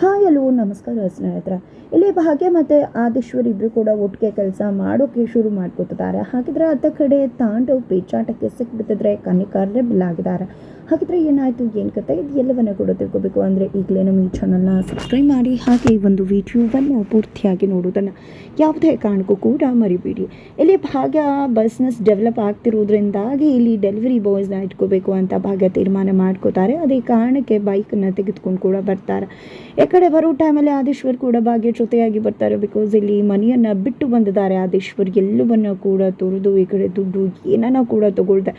Hi hello ನಮಸ್ಕಾರ ಸ್ನೇಹಿತರ. ಇಲ್ಲಿ ಭಾಗ್ಯ ಮತ್ತು ಆದೇಶ್ವರ್ ಇಬ್ಬರು ಕೂಡ ಒಟ್ಟಿಗೆ ಕೆಲಸ ಮಾಡೋಕ್ಕೆ ಶುರು ಮಾಡ್ಕೊತಿದ್ದಾರೆ. ಹಾಗಿದ್ರೆ ಅತ್ತ ಕಡೆ ತಾಂಡವ್ ಪೇಚಾಟಕ್ಕೆ ಸಿಕ್ಬಿಟ್ಟಿದ್ರೆ ಕನಿಕಾರರೇ ಬಿಲ್ಲಾಗಿದ್ದಾರೆ ಹಾಗಿದ್ರೆ ಏನಾಯಿತು, ಏನು ಕತೆ? ಇದು ಎಲ್ಲವನ್ನ ಕೂಡ ತಿಳ್ಕೊಬೇಕು. ಅಂದರೆ ಈಗಲೇ ನಮ್ಮ ಈ ಚಾನಲ್ನ ಸಬ್ಸ್ಕ್ರೈಬ್ ಮಾಡಿ, ಹಾಗೆ ಈ ಒಂದು ವಿಡಿಯೋವನ್ನು ಪೂರ್ತಿಯಾಗಿ ನೋಡೋದನ್ನು ಯಾವುದೇ ಕಾರಣಕ್ಕೂ ಕೂಡ ಮರಿಬೇಡಿ. ಇಲ್ಲಿ ಭಾಗ್ಯ ಬಿಸ್ನೆಸ್ ಡೆವಲಪ್ ಆಗ್ತಿರೋದ್ರಿಂದಾಗಿ ಇಲ್ಲಿ ಡೆಲಿವರಿ ಬಾಯ್ಸ್ನ ಇಟ್ಕೋಬೇಕು ಅಂತ ಭಾಗ್ಯ ತೀರ್ಮಾನ ಮಾಡ್ಕೋತಾರೆ. ಅದೇ ಕಾರಣಕ್ಕೆ ಬೈಕನ್ನು ತೆಗೆದುಕೊಂಡು ಕೂಡ ಬರ್ತಾರೆ. ಈ ಕಡೆ ಬರೋ ಟೈಮಲ್ಲಿ ಆದೇಶ್ವರ್ ಕೂಡ ಭಾಗ್ಯ ಜೊತೆಯಾಗಿ ಬರ್ತಾರೆ. ಬಿಕಾಸ್ ಇಲ್ಲಿ ಮನೆಯನ್ನು ಬಿಟ್ಟು ಬಂದಿದ್ದಾರೆ ಆದೇಶ್ವರ್. ಎಲ್ಲವನ್ನ ಕೂಡ ತೊರೆದು ಈ ಕಡೆ ದುಡ್ಡು ಏನನ್ನ ಕೂಡ ತಗೊಳ್ದೆ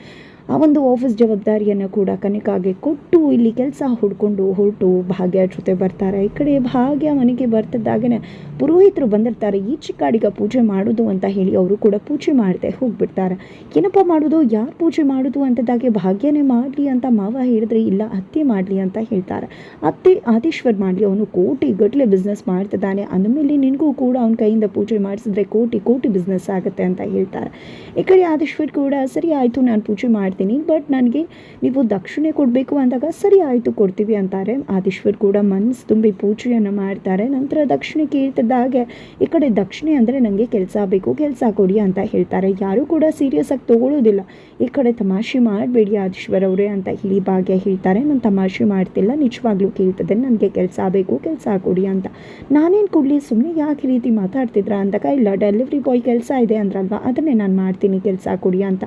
ಆ ಒಂದು ಆಫೀಸ್ ಜವಾಬ್ದಾರಿಯನ್ನು ಕೂಡ ಕನಿಕಾಗೆ ಕೊಟ್ಟು ಇಲ್ಲಿ ಕೆಲಸ ಹುಡ್ಕೊಂಡು ಹೊರಟು ಭಾಗ್ಯ ಜೊತೆ ಬರ್ತಾರೆ. ಈ ಕಡೆ ಭಾಗ್ಯ ಮನೆಗೆ ಬರ್ತಿದ್ದಾಗನೇ ಪುರೋಹಿತರು ಬಂದಿರ್ತಾರೆ. ಈ ಚಿಕ್ಕಾಡಿಗ ಪೂಜೆ ಮಾಡೋದು ಅಂತ ಹೇಳಿ ಅವರು ಕೂಡ ಪೂಜೆ ಮಾಡದೆ ಹೋಗ್ಬಿಡ್ತಾರೆ. ಏನಪ್ಪ ಮಾಡೋದು? ಯಾರು ಪೂಜೆ ಮಾಡೋದು ಅಂತದಾಗೆ ಭಾಗ್ಯನೇ ಮಾಡಲಿ ಅಂತ ಮಾವ ಹೇಳಿದ್ರೆ, ಇಲ್ಲ, ಅತ್ತೆ ಮಾಡಲಿ ಅಂತ ಹೇಳ್ತಾರೆ. ಅತ್ತೆ ಆದೇಶ್ವರ್ ಮಾಡಲಿ, ಅವನು ಕೋಟಿ ಗಟ್ಟಲೆ ಬಿಸ್ನೆಸ್ ಮಾಡ್ತಿದ್ದಾನೆ. ಅಂದಮೇಲೆ ನಿನಗೂ ಕೂಡ ಅವನ ಕೈಯಿಂದ ಪೂಜೆ ಮಾಡಿಸಿದ್ರೆ ಕೋಟಿ ಕೋಟಿ ಬಿಸ್ನೆಸ್ ಆಗುತ್ತೆ ಅಂತ ಹೇಳ್ತಾರೆ. ಈ ಕಡೆ ಆದೇಶ್ವರ್ ಕೂಡ, ಸರಿ ಆಯಿತು, ನಾನು ಪೂಜೆ ಮಾಡ್ತೀನಿ. ಬಟ್ ನನಗೆ ನೀವು ದಕ್ಷಿಣೆ ಕೊಡಬೇಕು ಅಂದಾಗ ಸರಿ ಆಯಿತು ಕೊಡ್ತೀವಿ ಅಂತಾರೆ. ಆದೀಶ್ವರ್ ಕೂಡ ಮನಸ್ಸು ತುಂಬಿ ಪೂಜೆಯನ್ನು ಮಾಡ್ತಾರೆ. ನಂತರ ದಕ್ಷಿಣೆ ಕೇಳ್ತಿದ್ದಾಗೆ, ಈ ಕಡೆ ದಕ್ಷಿಣೆ ಅಂದರೆ ನನಗೆ ಕೆಲಸ ಬೇಕು, ಕೆಲಸ ಕೊಡಿ ಅಂತ ಹೇಳ್ತಾರೆ. ಯಾರೂ ಕೂಡ ಸೀರಿಯಸ್ ಆಗಿ ತಗೊಳ್ಳೋದಿಲ್ಲ ಈ ಕಡೆ ತಮಾಷೆ ಮಾಡಬೇಡಿ ಆದೀಶ್ವರ್ ಅವರೇ ಅಂತ ಹೇಳಿ ಭಾಗ್ಯ ಹೇಳ್ತಾರೆ. ನಾನು ತಮಾಷೆ ಮಾಡ್ತಿಲ್ಲ, ನಿಜವಾಗ್ಲೂ ಕೇಳ್ತದೆ ನನಗೆ ಕೆಲಸ ಬೇಕು, ಕೆಲಸ ಕೊಡಿ ಅಂತ. ನಾನೇನು ಕೊಡಲಿ ಸುಮ್ಮನೆ ಯಾಕೆ ರೀತಿ ಮಾತಾಡ್ತಿದ್ರ ಅಂದಾಗ, ಇಲ್ಲ ಡೆಲಿವರಿ ಬಾಯ್ ಕೆಲಸ ಇದೆ ಅಂದ್ರಲ್ವಾ, ಅದನ್ನೇ ನಾನು ಮಾಡ್ತೀನಿ, ಕೆಲಸ ಕೊಡಿ ಅಂತ.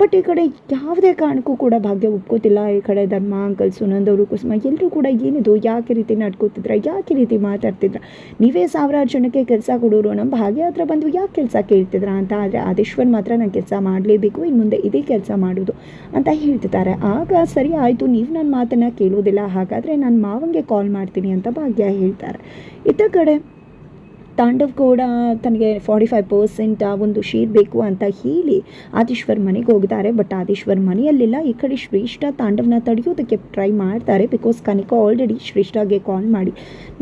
ಬಟ್ ಈ ಕಡೆ ಯಾವುದೇ ಕಾರಣಕ್ಕೂ ಕೂಡ ಭಾಗ್ಯ ಒಪ್ಕೋತಿಲ್ಲ. ಈ ಕಡೆ ಧರ್ಮ, ಅಂಕಲ್ ಸುನಂದ್ ಅವರು, ಕುಸುಮ ಎಲ್ಲರೂ ಕೂಡ ಏನಿದು, ಯಾಕೆ ರೀತಿ ನಡ್ಕೋತಿದ್ರ, ಯಾಕೆ ರೀತಿ ಮಾತಾಡ್ತಿದ್ರ? ನೀವೇ ಸಾವಿರಾರು ಜನಕ್ಕೆ ಕೆಲಸ ಕೊಡೋರು, ನಮ್ಮ ಭಾಗ್ಯ ಹತ್ರ ಬಂದು ಯಾಕೆ ಕೆಲಸ ಕೇಳ್ತಿದ್ರ ಅಂತ ಆದರೆ ಆದೇಶ್ವರ್ ಮಾತ್ರ ನಾನು ಕೆಲಸ ಮಾಡಲೇಬೇಕು ಇನ್ನು ಮುಂದೆ ಇದೇ ಕೆಲಸ ಮಾಡೋದು ಅಂತ ಹೇಳ್ತಿದ್ದಾರೆ. ಆಗ ಸರಿ ಆಯಿತು, ನೀವು ನನ್ನ ಮಾತನ್ನು ಕೇಳೋದಿಲ್ಲ, ಹಾಗಾದರೆ ನಾನು ಮಾವಂಗೆ ಕಾಲ್ ಮಾಡ್ತೀನಿ ಅಂತ ಭಾಗ್ಯ ಹೇಳ್ತಾರೆ. ಇತ್ತ ಕಡೆ ತಾಂಡವ್ ಕೂಡ ತನಗೆ ಫಾರ್ಟಿ ಫೈವ್ ಪರ್ಸೆಂಟ್ ಆ ಒಂದು ಶೇರ್ ಬೇಕು ಅಂತ ಹೇಳಿ ಆದೀಶ್ವರ್ ಮನೆಗೆ ಹೋಗಿದ್ದಾರೆ ಬಟ್ ಆದೀಶ್ವರ್ ಮನೆಯಲ್ಲಿಲ್ಲ. ಈ ಕಡೆ ಶ್ರೇಷ್ಠ ತಾಂಡವ್ನ ತಡೆಯೋದಕ್ಕೆ ಟ್ರೈ ಮಾಡ್ತಾರೆ ಬಿಕಾಸ್ ಕನಿಕಾ ಆಲ್ರೆಡಿ ಶ್ರೇಷ್ಠಗೆ ಕಾಲ್ ಮಾಡಿ.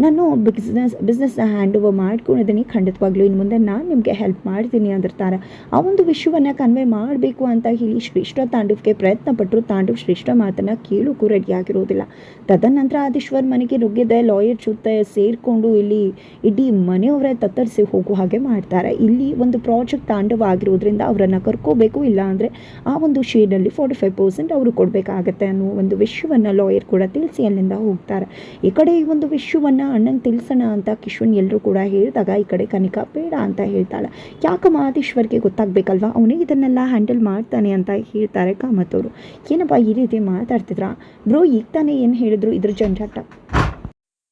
ನಾನು ಬಿಸ್ನೆಸ್ ಬಿಸ್ನೆಸ್ನ ಹ್ಯಾಂಡ್ ಓವರ್ ಮಾಡ್ಕೊಂಡಿದ್ದೀನಿ. ಖಂಡಿತವಾಗ್ಲೂ ಇನ್ನು ಮುಂದೆ ನಾನು ನಿಮಗೆ ಹೆಲ್ಪ್ ಮಾಡ್ತೀನಿ ಅಂದಿರ್ತಾರೆ ಆ ಒಂದು ವಿಷಯವನ್ನು ಕನ್ವೆ ಮಾಡಬೇಕು ಅಂತ ಹೇಳಿ ಶ್ರೇಷ್ಠ ತಾಂಡವ್ಗೆ ಪ್ರಯತ್ನ ಪಟ್ಟರು ತಾಂಡವ್ ಶ್ರೇಷ್ಠ ಮಾತನ್ನು ಕೇಳೋಕ್ಕೂ ರೆಡಿಯಾಗಿರೋದಿಲ್ಲ ತದನಂತರ ಆದೀಶ್ವರ್ ಮನೆಗೆ ನುಗ್ಗಿದ ಲಾಯರ್ ಜೊತೆ ಸೇರಿಕೊಂಡು ಇಲ್ಲಿ ಇಡೀ ಮನೆಯವರೇ ತತ್ತರಿಸಿ ಹೋಗೋ ಹಾಗೆ ಮಾಡ್ತಾರೆ. ಇಲ್ಲಿ ಒಂದು ಪ್ರಾಜೆಕ್ಟ್ ತಾಂಡವ ಆಗಿರೋದ್ರಿಂದ ಅವರನ್ನು ಕರ್ಕೋಬೇಕು ಇಲ್ಲ ಅಂದರೆ ಆ ಒಂದು ಶೇಡಲ್ಲಿ ಫೋರ್ಟಿ ಫೈವ್ ಪರ್ಸೆಂಟ್ ಅವರು ಕೊಡಬೇಕಾಗತ್ತೆ ಅನ್ನೋ ಒಂದು ವಿಷಯವನ್ನು ಲಾಯರ್ ಕೂಡ ತಿಳಿಸಿ ಅಲ್ಲಿಂದ ಹೋಗ್ತಾರೆ. ಈ ಕಡೆ ಈ ಒಂದು ವಿಷಯವನ್ನು ಅಣ್ಣಂಗೆ ತಿಳಿಸೋಣ ಅಂತ ಕಿಶನ್ ಎಲ್ಲರೂ ಕೂಡ ಹೇಳಿದಾಗ ಈ ಕಡೆ ಕನಿಕ ಬೇಡ ಅಂತ ಹೇಳ್ತಾಳೆ. ಯಾಕೆ ಆದೀಶ್ವರ್ಗೆ ಗೊತ್ತಾಗಬೇಕಲ್ವಾ? ಅವನೇ ಇದನ್ನೆಲ್ಲ ಹ್ಯಾಂಡಲ್ ಮಾಡ್ತಾನೆ ಅಂತ ಹೇಳ್ತಾರೆ ಕಾಮತ್ ಅವರು. ಏನಪ್ಪ ಈ ರೀತಿ ಮಾತಾಡ್ತಿದ್ರ? ಬ್ರೋ, ಈಗ ತಾನೇ ಏನು ಹೇಳಿದ್ರು? ಇದ್ರ ಜಂಜಾಟ.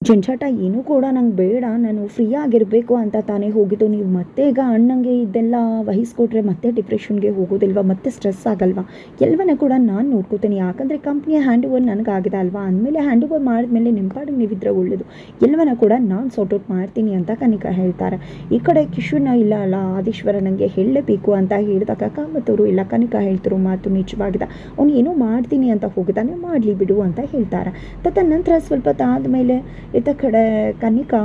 ಜಂಜಾಟ ಏನೂ ಕೂಡ ನಂಗೆ ಬೇಡ, ನಾನು ಫ್ರೀ ಆಗಿರಬೇಕು ಅಂತ ತಾನೇ ಹೋಗಿದ್ದು. ನೀವು ಮತ್ತೆ ಈಗ ಅಣ್ಣಂಗೆ ಇದೆಲ್ಲ ವಹಿಸ್ಕೊಟ್ರೆ ಮತ್ತೆ ಡಿಪ್ರೆಷನ್ಗೆ ಹೋಗೋದಿಲ್ವಾ, ಮತ್ತೆ ಸ್ಟ್ರೆಸ್ ಆಗಲ್ವಾ? ಎಲ್ಲವನ್ನ ಕೂಡ ನಾನು ನೋಡ್ಕೋತೀನಿ. ಯಾಕಂದರೆ ಕಂಪ್ನಿಯ ಹ್ಯಾಂಡ್ ಓವರ್ ನನಗಾಗಿದೆ ಅಲ್ವಾ? ಅಂದಮೇಲೆ ಹ್ಯಾಂಡ್ ಓವರ್ ಮಾಡಿದ್ಮೇಲೆ ನಿಮ್ಮ ಪಾಡಿಗೆ ನೀವಿದ್ರೆ ಒಳ್ಳೆಯದು ಎಲ್ಲವನ್ನ ಕೂಡ ನಾನು ಸಾರ್ಟ್ ಔಟ್ ಮಾಡ್ತೀನಿ ಅಂತ ಕನಿಕ ಹೇಳ್ತಾರೆ. ಈ ಕಡೆ ಕಿಶುನ ಇಲ್ಲ ಅಲ್ಲ, ಆದೀಶ್ವರ ನನಗೆ ಹೇಳಲೇಬೇಕು ಅಂತ ಹೇಳಿದಾಗ ಕಾಮತ್ತವರು ಇಲ್ಲ ಕನಿಕ ಹೇಳ್ತಿರೋ ಮಾತು ನಿಜವಾಗಿದೆ. ಅವ್ನು ಏನೋ ಮಾಡ್ತೀನಿ ಅಂತ ಹೋಗಿದ್ದಾನೆ, ಮಾಡಲಿ ಬಿಡು ಅಂತ ಹೇಳ್ತಾರೆ. ತದನಂತರ ಸ್ವಲ್ಪ ತಾದ್ಮೇಲೆ ಇತ್ತ ಕಡೆ ಕನಿಕಾ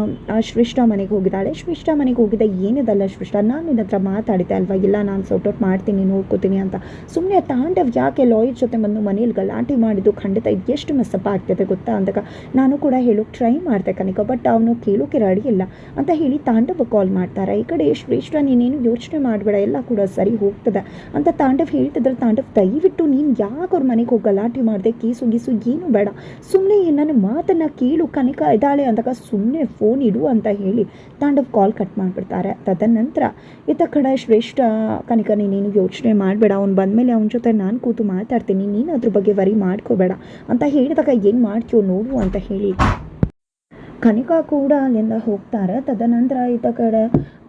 ಶ್ರೇಷ್ಠ ಮನೆಗೆ ಹೋಗಿದ್ದಾಳೆ. ಶ್ರೇಷ್ಠ ಮನೆಗೆ ಹೋಗಿದ್ದ ಏನಿದಲ್ಲ ಶ್ರೇಷ್ಠ? ನಾನು ನಿನ್ನ ಹತ್ರ ಮಾತಾಡಿದೆ ಅಲ್ವಾ? ಇಲ್ಲ, ನಾನು ಸೌಟ್ ಔಟ್ ಮಾಡ್ತೀನಿ ನೋಡ್ಕೋತೀನಿ ಅಂತ. ಸುಮ್ಮನೆ ತಾಂಡವ್ ಯಾಕೆ ಲಾಯರ್ ಜೊತೆ ಬಂದು ಮನೇಲಿ ಗಲಾಟೆ ಮಾಡಿದ್ದು? ಖಂಡಿತ ಎಷ್ಟು ಮೆಸ್ಸಪ್ಪ ಆಗ್ತದೆ ಗೊತ್ತಾ ಅಂದಾಗ. ನಾನು ಕೂಡ ಹೇಳೋಕೆ ಟ್ರೈ ಮಾಡ್ತೆ ಕನಿಕ ಬಟ್ ಅವನು ಕೇಳೋಕೆ ರೆಡಿ ಇಲ್ಲ ಅಂತ ಹೇಳಿ ತಾಂಡವ್ ಕಾಲ್ ಮಾಡ್ತಾರೆ. ಈ ಕಡೆ ಶ್ರೇಷ್ಠ ನೀನೇನು ಯೋಚನೆ ಮಾಡಬೇಡ, ಎಲ್ಲ ಕೂಡ ಸರಿ ಹೋಗ್ತದೆ ಅಂತ ತಾಂಡವ್ ಹೇಳ್ತಿದ್ರೆ ತಾಂಡವ್ ದಯವಿಟ್ಟು, ನೀನು ಯಾಕೆ ಅವ್ರ ಮನೆಗೆ ಹೋಗಿ ಗಲಾಟೆ ಮಾಡಿದೆ? ಕೇಸು ಗೀಸು ಏನು ಬೇಡ. ಸುಮ್ಮನೆ ನನ್ನ ಮಾತನ್ನು ಕೇಳು ಕನಿಕ, ಇದ್ದಾಳೆ ಅಂದಾಗ ಸುಮ್ಮನೆ ಫೋನ್ ಇಡು ಅಂತ ಹೇಳಿ ತಾಂಡವ್ ಕಾಲ್ ಕಟ್ ಮಾಡಿಬಿಡ್ತಾರೆ. ತದನಂತರ, ಇತ್ತ ಕಡೆ ಕನಿಕ ನೀನು ಯೋಚನೆ ಮಾಡಬೇಡ. ಅವ್ನು ಬಂದಮೇಲೆ ಅವನ ಜೊತೆ ನಾನು ಕೂತು ಮಾತಾಡ್ತೀನಿ. ನೀನು ಅದ್ರ ಬಗ್ಗೆ ವರಿ ಮಾಡ್ಕೋಬೇಡ. ಅಂತ ಹೇಳಿದಾಗ ಏನು ಮಾಡ್ತೀಯೋ ನೋಡು ಅಂತ ಹೇಳಿ. ಕನಿಕಾ ಕೂಡ ಅಲ್ಲಿಂದ ಹೋಗ್ತಾರೆ. ತದನಂತರ ಈತ ಕಡೆ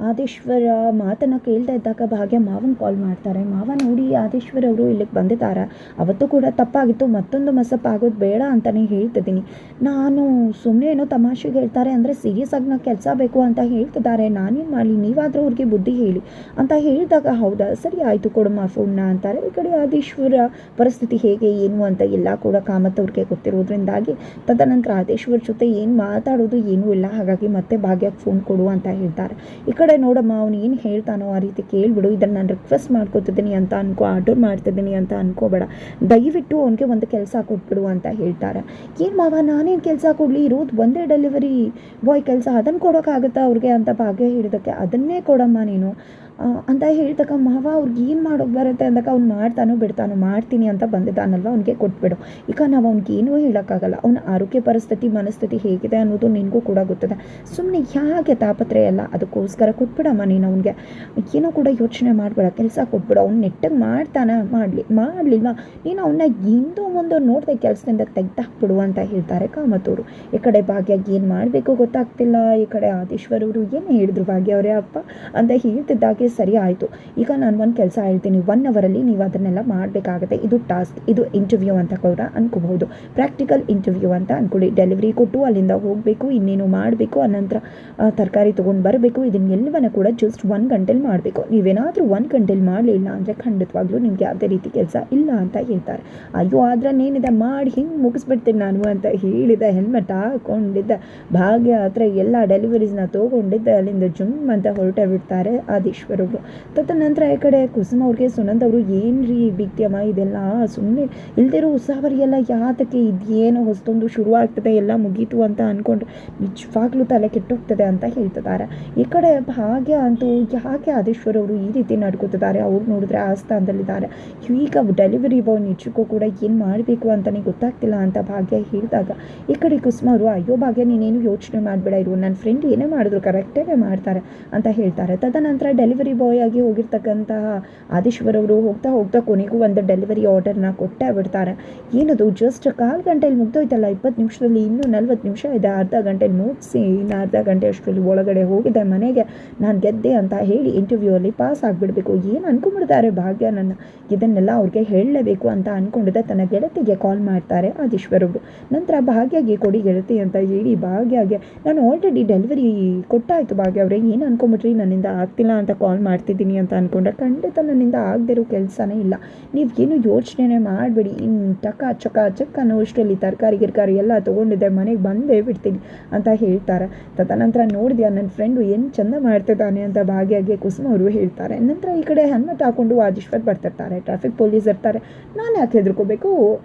ಆದೇಶ್ವರ ಮಾತನ್ನು ಕೇಳ್ತಾ ಇದ್ದಾಗ ಭಾಗ್ಯ ಮಾವನ್ ಕಾಲ್ ಮಾಡ್ತಾರೆ. ಮಾವ ನೋಡಿ ಆದೇಶ್ವರ ಅವರು ಇಲ್ಲಿಗೆ ಬಂದಿದ್ದಾರೆ ಅವತ್ತು ಕೂಡ ತಪ್ಪಾಗಿತ್ತು. ಮತ್ತೊಂದು ಮಸಪ್ ಆಗೋದು ಬೇಡ ಅಂತಲೇ ಹೇಳ್ತಿದ್ದೀನಿ. ನಾನು ಸುಮ್ಮನೆ ಏನೋ ತಮಾಷೆಗೆ ಹೇಳ್ತಾರೆ ಅಂದರೆ ಸೀರಿಯಸ್ ಆಗಿ ನಾವು ಕೆಲಸ ಬೇಕು ಅಂತ ಹೇಳ್ತಿದ್ದಾರೆ. ನಾನೇನು ಮಾಡಲಿ? ನೀವಾದರೂ ಅವ್ರಿಗೆ ಬುದ್ಧಿ ಹೇಳಿ ಅಂತ ಹೇಳಿದಾಗ ಹೌದಾ? ಸರಿ ಆಯಿತು ಕೊಡಮ್ಮ ಫೋನ್ನ ಅಂತಾರೆ. ಈ ಕಡೆ ಆದೇಶ್ವರ ಪರಿಸ್ಥಿತಿ ಹೇಗೆ, ಏನು ಅಂತ ಎಲ್ಲ ಕೂಡ ಕಾಮತ್ ಅವ್ರಿಗೆ ಗೊತ್ತಿರೋದ್ರಿಂದಾಗಿ ತದನಂತರ ಆದೇಶ್ವರ ಜೊತೆ ಏನು ಮಾತಾಡೋದು, ಏನೂ ಇಲ್ಲ. ಹಾಗಾಗಿ ಮತ್ತೆ ಭಾಗ್ಯಕ್ಕೆ ಫೋನ್ ಕೊಡು ಅಂತ ಹೇಳ್ತಾರೆ. ಈ ಕಡೆ ಕಡೆ ನೋಡಮ್ಮ, ಅವ್ನು ಏನು ಹೇಳ್ತಾನೋ ಆ ರೀತಿ ಕೇಳಿಬಿಡು. ಇದನ್ನು ನಾನು ರಿಕ್ವೆಸ್ಟ್ ಮಾಡ್ಕೊತಿದ್ದೀನಿ ಅಂತ ಅನ್ಕೋ ಆರ್ಡರ್ ಮಾಡ್ತಿದ್ದೀನಿ ಅಂತ ಅನ್ಕೋಬೇಡ. ದಯವಿಟ್ಟು ಅವನಿಗೆ ಒಂದು ಕೆಲಸ ಕೊಟ್ಬಿಡು ಅಂತ ಹೇಳ್ತಾರೆ. ಏನು ಮಾವ, ನಾನೇನು ಕೆಲಸ ಕೊಡಲಿ? ಇರೋದು ಒಂದೇ ಡೆಲಿವರಿ ಬಾಯ್ ಕೆಲಸ ಅದನ್ನು ಕೊಡೋಕ್ಕಾಗುತ್ತಾ ಅವ್ರಿಗೆ ಅಂತ ಭಾಗ್ಯ ಹಿಡಿದಕ್ಕೆ. ಅದನ್ನೇ ಕೊಡಮ್ಮ ನೀನು. ಅಂತ ಹೇಳ್ತಕ್ಕ ಮಾವ, ಅವ್ರಿಗೆ ಏನು ಮಾಡೋಕೆ ಬರುತ್ತೆ ಅಂದಾಗ ಅವ್ನು ಮಾಡ್ತಾನೋ ಬಿಡ್ತಾನೋ ಮಾಡ್ತೀನಿ ಅಂತ ಬಂದಿದ್ದಾನಲ್ವ, ಅವ್ನಿಗೆ ಕೊಟ್ಬಿಡು. ಈಗ ನಾವು ಅವ್ನಿಗೆ ಏನೂ ಹೇಳೋಕ್ಕಾಗಲ್ಲ. ಅವನ ಆರೋಗ್ಯ ಪರಿಸ್ಥಿತಿ, ಮನಸ್ಥಿತಿ ಹೇಗಿದೆ ಅನ್ನೋದು ನಿನಗೂ ಕೂಡ ಗೊತ್ತದೆ. ಸುಮ್ಮನೆ ಯಾಕೆ ತಾಪತ್ರೆ ಅಲ್ಲ ಅದಕ್ಕೋಸ್ಕರ ಕೊಟ್ಬಿಡಮ್ಮ ನೀನು ಅವ್ನಿಗೆ? ಏನೋ ಕೂಡ ಯೋಚನೆ ಮಾಡಬೇಡ, ಕೆಲಸ ಕೊಟ್ಬಿಡು. ಅವ್ನು ನೆಟ್ಟಗೆ ಮಾಡ್ತಾನೆ, ಮಾಡಲಿ, ಮಾಡಲಿಲ್ವಾ? ನೀನು ಅವನ್ನ ಹಿಂದೂ ಮುಂದೆ ನೋಡಿದೆ ಕೆಲಸದಿಂದ ತೆಗೆದಾಕ್ಬಿಡು ಅಂತ ಹೇಳ್ತಾರೆ ಕಾಮತೂರು. ಈ ಕಡೆ ಭಾಗ್ಯಾಗಿ ಏನು ಮಾಡಬೇಕು ಗೊತ್ತಾಗ್ತಿಲ್ಲ. ಈ ಕಡೆ ಆದೀಶ್ವರವರು ಏನು ಹೇಳಿದ್ರು ಭಾಗ್ಯ ಅವರೇ ಅಪ್ಪ ಅಂತ ಹೇಳ್ತಿದ್ದಾಗೆ ಸರಿ ಆಯಿತು. ಈಗ ನಾನು ಒಂದು ಕೆಲಸ ಹೇಳ್ತೀನಿ. ಒನ್ ಅವರಲ್ಲಿ ನೀವು ಅದನ್ನೆಲ್ಲ ಮಾಡಬೇಕಾಗತ್ತೆ. ಇದು ಟಾಸ್ಕ್ ಇದು ಇಂಟರ್ವ್ಯೂ ಅಂತ ಕೂಡ ಅನ್ಕೋಬಹುದು. ಪ್ರಾಕ್ಟಿಕಲ್ ಇಂಟರ್ವ್ಯೂ ಅಂತ ಅಂದ್ಕೊಳ್ಳಿ ಡೆಲಿವರಿ ಕೊಟ್ಟು ಅಲ್ಲಿಂದ ಹೋಗಬೇಕು, ಇನ್ನೇನು ಮಾಡಬೇಕು, ಅನಂತರ ತರಕಾರಿ ತೊಗೊಂಡು ಬರಬೇಕು ಇದನ್ನೆಲ್ಲವನ್ನ ಕೂಡ ಜಸ್ಟ್ ಒನ್ ಗಂಟೆಲಿ ಮಾಡಬೇಕು. ನೀವೇನಾದರೂ ಒಂದು ಗಂಟೆಲಿ ಮಾಡಲಿಲ್ಲ ಅಂದರೆ ಖಂಡಿತವಾಗ್ಲೂ ನಿಮಗೆ ಯಾವುದೇ ರೀತಿ ಕೆಲಸ ಇಲ್ಲ ಅಂತ ಹೇಳ್ತಾರೆ. ಅಯ್ಯೋ, ಆದ್ರೆ ಏನಿದೆ ಮಾಡಿ ಹಿಂಗೆ ಮುಗಿಸ್ಬಿಡ್ತೀನಿ ನಾನು ಅಂತ ಹೇಳಿದ ಹೆಲ್ಮೆಟ್ ಹಾಕೊಂಡಿದ್ದ, ಭಾಗ್ಯ ಹತ್ರ ಎಲ್ಲ ಡೆಲಿವರೀಸ್ನ ತೊಗೊಂಡಿದ್ದೆ, ಅಲ್ಲಿಂದ ಜುಮ್ ಅಂತ ಹೊರಟ ಬಿಡ್ತಾರೆ ಆದೀಶ್ವರೊಬ್ರು ತದನಂತರ ಈ ಕಡೆ ಕುಸುಮ ಅವ್ರಿಗೆ, ಸುನಂದ್ ಅವರು ಏನು ರೀ ಬಿಗ್ತಿಯಮ್ಮ ಇದೆಲ್ಲ? ಸುಮ್ಮನೆ ಇಲ್ದಿರೋ ಉಸಾವರಿ ಎಲ್ಲ ಯಾತಕ್ಕೆ ಇದೇನು ಹೊಸದೊಂದು ಶುರು ಆಗ್ತದೆ ಎಲ್ಲ ಮುಗೀತು ಅಂತ ಅಂದ್ಕೊಂಡು ನಿಜವಾಗ್ಲೂ ತಲೆ ಕೆಟ್ಟೋಗ್ತದೆ ಅಂತ ಹೇಳ್ತಿದ್ದಾರೆ. ಈ ಕಡೆ ಭಾಗ್ಯ ಅಂತೂ ಯಾಕೆ ಆದೇಶ್ವರ ಅವರು ಈ ರೀತಿ ನಡ್ಕೋತಿದ್ದಾರೆ? ಅವ್ರು ನೋಡಿದ್ರೆ ಆ ಸ್ಥಾನದಲ್ಲಿದ್ದಾರೆ. ಈಗ ಡೆಲಿವರಿ ಬಾಯ್ ನಿಜಕ್ಕೂ ಕೂಡ ಏನು ಮಾಡಬೇಕು ಅಂತಲೇ ಗೊತ್ತಾಗ್ತಿಲ್ಲ ಅಂತ ಭಾಗ್ಯ ಹೇಳಿದಾಗ, ಈ ಕಡೆ ಕುಸುಮ ಅವರು, ಅಯ್ಯೋ ಭಾಗ್ಯ, ನೀನೇನು ಯೋಚನೆ ಮಾಡಬೇಡ ಇರು. ನನ್ನ ಫ್ರೆಂಡ್ ಏನೇ ಮಾಡಿದ್ರು ಕರೆಕ್ಟಾಗೇ ಮಾಡ್ತಾರೆ ಅಂತ ಹೇಳ್ತಾರೆ. ತದನಂತರ ಡೆಲಿವರಿ ಬಾಯ್ ಆಗಿ ಹೋಗಿರ್ತಕ್ಕಂತಹ ಆದೀಶ್ವರ್ ಅವರು ಹೋಗ್ತಾ ಹೋಗ್ತಾ ಕೊನೆಗೂ ಒಂದು ಡೆಲಿವರಿ ಆರ್ಡರ್ನ ಕೊಟ್ಟೇ ಬಿಡ್ತಾರೆ. ಏನದು ಜಸ್ಟ್ ಕಾಲು ಗಂಟೆಯಲ್ಲಿ ಮುಗ್ದೋಯ್ತಲ್ಲ, ಇಪ್ಪತ್ತು ನಿಮಿಷದಲ್ಲಿ ಇನ್ನೂ ನಲ್ವತ್ತು ನಿಮಿಷ ಇದೆ. ಅರ್ಧ ಗಂಟೆ ಮುಗಿಸಿ, ಇನ್ನು ಅರ್ಧ ಗಂಟೆ ಅಷ್ಟರಲ್ಲಿ ಒಳಗಡೆ ಹೋಗಿದೆ ಮನೆಗೆ. ನಾನು ಗೆದ್ದೆ ಅಂತ ಹೇಳಿ ಇಂಟರ್ವ್ಯೂ ಅಲ್ಲಿ ಪಾಸ್ ಆಗಿಬಿಡಬೇಕು. ಏನು ಅನ್ಕೊಂಡ್ಬಿಡ್ತಾರೆ ಭಾಗ್ಯ ನನ್ನ. ಇದನ್ನೆಲ್ಲ ಅವ್ರಿಗೆ ಹೇಳಲೇಬೇಕು ಅಂತ ಅಂದ್ಕೊಂಡಿದ್ದೆ ತನ್ನ ಗೆಳತಿಗೆ ಕಾಲ್ ಮಾಡ್ತಾರೆ ಆದೀಶ್ವರವರು ನಂತರ ಭಾಗ್ಯಗೆ ಕೊಡಿ ಗೆಳತಿ ಅಂತ ಹೇಳಿ ಭಾಗ್ಯಗೆ, ನಾನು ಆಲ್ರೆಡಿ ಡೆಲಿವರಿ ಕೊಟ್ಟಾಯಿತು ಭಾಗ್ಯ ಅವರೇ. ಏನು ಅಂದ್ಕೊಂಬಿಟ್ರಿ ನನ್ನಿಂದ ಆಗ್ತಿಲ್ಲ ಅಂತ ಕಾಲ್ ಮಾಡ್ತಿದ್ದೀನಿ ಅಂತ ಅಂದ್ಕೊಂಡ್ರೆ ಖಂಡಿತ ನನ್ನಿಂದ ಆಗದಿರೋ ಕೆಲಸನೇ ಇಲ್ಲ. ನೀವು ಏನು ಯೋಚನೆ ಮಾಡಬೇಡಿ. ಇನ್ನು ಟಕ ಚಕ ಚಕ್ ಅನ್ನೋ ತರಕಾರಿ, ಗಿರ್ಕಾರಿ ಎಲ್ಲ ತೊಗೊಂಡಿದ್ದೆ, ಮನೆಗೆ ಬಂದೇ ಬಿಡ್ತೀನಿ ಅಂತ ಹೇಳ್ತಾರೆ. ತದನಂತರ ನೋಡಿದ್ಯಾ ನನ್ನ ಫ್ರೆಂಡು ಏನು ಚಂದ ಮಾಡ್ತಿದ್ದಾನೆ ಅಂತ ಭಾಗಿಯಾಗಿ ಕುಸುಮ ಅವರು ಹೇಳ್ತಾರೆ. ನಂತರ ಈ ಕಡೆ ಹೆಲ್ಮೆಟ್ ಹಾಕೊಂಡು ಆದೀಶ್ವರ್ ಬರ್ತಿರ್ತಾರೆ ಟ್ರಾಫಿಕ್ ಪೊಲೀಸ್ ಇರ್ತಾರೆ. ನಾನು ಯಾಕೆ ಹೆದರ್ಕೋಬೇಕು?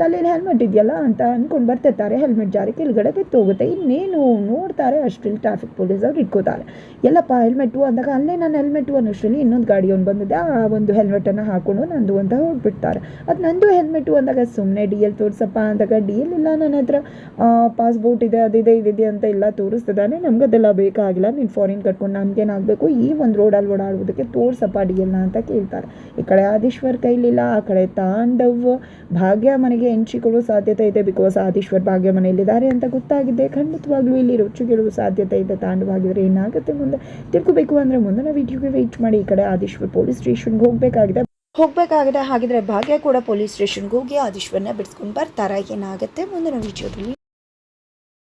ತಲೆಯಲ್ಲಿ ಹೆಲ್ಮೆಟ್ ಇದೆಯಲ್ಲ ಅಂತ ಅಂದ್ಕೊಂಡು ಬರ್ತಿರ್ತಾರೆ. ಹೆಲ್ಮೆಟ್ ಜಾರಿ ಕೆಳಗಡೆ ಬಿತ್ತು ಹೋಗುತ್ತೆ. ಇನ್ನೇನು ನೋಡ್ತಾರೆ ಅಷ್ಟರಲ್ಲಿ ಟ್ರಾಫಿಕ್ ಪೊಲೀಸ್ ಅವ್ರು ಇಟ್ಕೋತಾರೆ. ಎಲ್ಲಪ್ಪ ಹೆಲ್ಮೆಟು ಅಂದಾಗ ಅಲ್ಲೇ ನಾನು ಹೆಲ್ಮೆಟು ಅನ್ನೋಷ್ಟರಲ್ಲಿ ಇನ್ನೊಂದು ಗಾಡಿಯವ್ನು ಬಂದಿದೆ. ಆ ಒಂದು ಹೆಲ್ಮೆಟನ್ನು ಹಾಕೊಂಡು ನಂದು ಅಂತ ಹೋಗ್ಬಿಡ್ತಾರೆ. ಅದು ನಂದು ಹೆಲ್ಮೆಟು ಅಂದಾಗ ಸುಮ್ಮನೆ ಡಿ ಎಲ್ ತೋರಿಸಪ್ಪ ಅಂದಾಗ ಡಿ ಎಲ್ ಇಲ್ಲ ನನ್ನ ಹತ್ರ. ಪಾಸ್ಪೋರ್ಟ್ ಇದೆ ಅದಿದೆ ಇದಿದೆ ಅಂತ ಎಲ್ಲ ತೋರಿಸ್ತಿದ್ದಾನೆ. ನಮ್ಗೆ ಅದೆಲ್ಲ ಬೇಕಾಗಿಲ್ಲ. ನೀನು ಫಾರಿನ್ ಕಟ್ಕೊಂಡು ನಮಗೇನಾಗಬೇಕು? ಈ ಒಂದು ರೋಡಲ್ಲಿ ಓಡಾಡುವುದಕ್ಕೆ ತೋರಿಸಪ್ಪ ಡಿ ಎಲ್ನ ಅಂತ ಕೇಳ್ತಾರೆ. ಈ ಕಡೆ ಆದೀಶ್ವರ್ ಕೈಲಿಲ್ಲ, ಆ ಕಡೆ ತಾಂಡವ್. ಭಾಗ್ಯ ಮನೆಗೆ ಎಂಟ್ರಿ ಕೊಡುವ ಸಾಧ್ಯತೆ ಇದೆ. ಬಿಕಾಸ್ ಆದೀಶ್ವರ್ ಭಾಗ್ಯ ಮನೆಯಲ್ಲಿದ್ದಾರೆ ಅಂತ ಗೊತ್ತಾಗಿದೆ. ಖಂಡಿತವಾಗ್ಲೂ ಇಲ್ಲಿ ರುಚಿ ಗೆಲ್ಲುವ ಸಾಧ್ಯತೆ ಇದೆ. ತಾಂಡವಾಗಿದ್ರೆ ಏನಾಗುತ್ತೆ ಮುಂದೆ? ತಿಳ್ಕೊಬೇಕು ಅಂದರೆ ಮುಂದಿನ ವಿಡಿಯೋಗೆ ವೆಯ್ಟ್ ಮಾಡಿ. ಈ ಕಡೆ ಆದೀಶ್ವರ್ ಪೊಲೀಸ್ ಸ್ಟೇಷನ್ಗೆ ಹೋಗಬೇಕಾಗಿದೆ. ಹೋಗಬೇಕಾಗಿದೆ. ಹಾಗಿದ್ರೆ ಭಾಗ್ಯ ಕೂಡ ಪೊಲೀಸ್ ಸ್ಟೇಷನ್ಗೆ ಹೋಗಿ ಆದೀಶ್ವರ್ನ ಬಿಡಿಸ್ಕೊಂಡು ಬರ್ತಾರ? ಏನಾಗುತ್ತೆ ಮುಂದಿನ ವಿಡಿಯೋದಲ್ಲಿ?